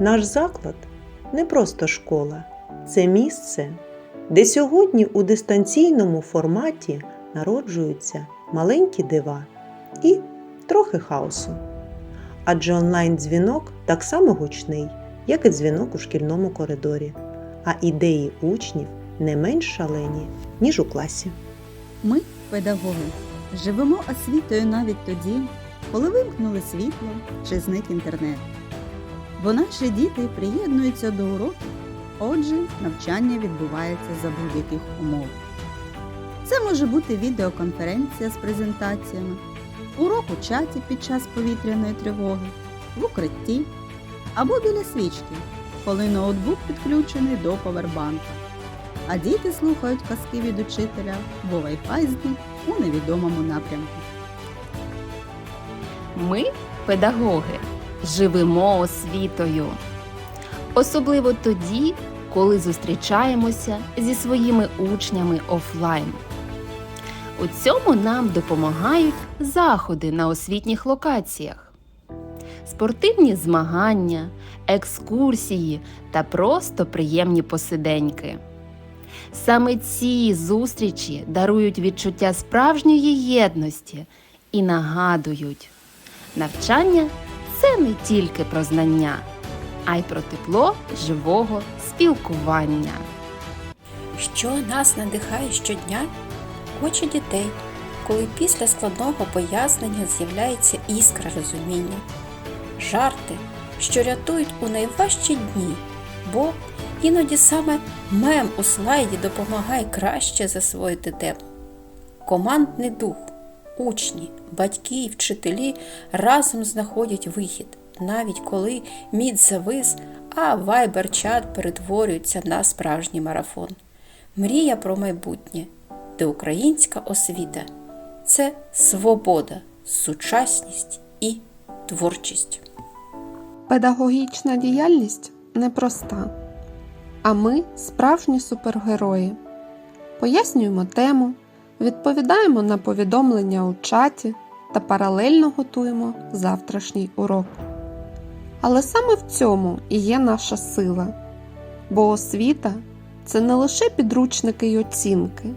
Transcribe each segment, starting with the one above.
Наш заклад не просто школа, це місце, де сьогодні у дистанційному форматі народжуються маленькі дива і трохи хаосу. Адже онлайн-дзвінок так само гучний, як і дзвінок у шкільному коридорі, а ідеї учнів не менш шалені, ніж у класі. Ми, педагоги, живемо освітою навіть тоді, коли вимкнули світло чи зник інтернет. Бо наші діти приєднуються до уроків, отже, навчання відбувається за будь-яких умов. Це може бути відеоконференція з презентаціями, урок у чаті під час повітряної тривоги, в укритті або біля свічки, коли ноутбук підключений до повербанка а діти слухають казки від учителя, бо Wi-Fi зник у невідомому напрямку. Ми, педагоги, живемо освітою. Особливо тоді, коли зустрічаємося зі своїми учнями офлайн. У цьому нам допомагають заходи на освітніх локаціях, спортивні змагання, екскурсії та просто приємні посиденьки. Саме ці зустрічі дарують відчуття справжньої єдності і нагадують, навчання це не тільки про знання, а й про тепло живого спілкування. Що нас надихає щодня? Очі дітей, коли після складного пояснення з'являється іскра розуміння, жарти, що рятують у найважчі дні, бо іноді саме мем у слайді допомагає краще засвоїти тему. Командний дух, учні, батьки і вчителі разом знаходять вихід, навіть коли мід завис, а вайбер-чат перетворюється на справжній марафон. Мрія про майбутнє, де українська освіта це свобода, сучасність і творчість. Педагогічна діяльність непроста, а ми справжні супергерої. Пояснюємо тему, відповідаємо на повідомлення у чаті та паралельно готуємо завтрашній урок. Але саме в цьому і є наша сила, бо освіта це не лише підручники й оцінки,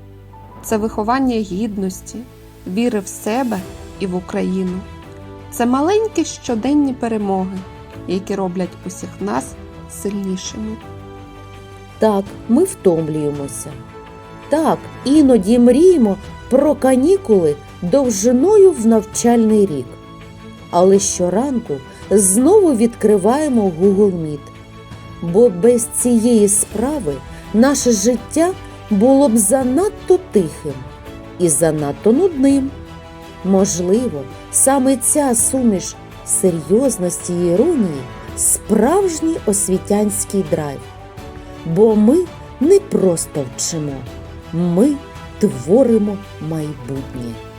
це виховання гідності, віри в себе і в Україну. Це маленькі щоденні перемоги, які роблять усіх нас сильнішими. Так, ми втомлюємося. Так, іноді мріємо про канікули довжиною в навчальний рік. Але щоранку знову відкриваємо Google Meet. Бо без цієї справи наше життя було б занадто тихим і занадто нудним. Можливо, саме ця суміш серйозності і іронії справжній освітянський драйв. Бо ми не просто вчимо, ми творимо майбутнє.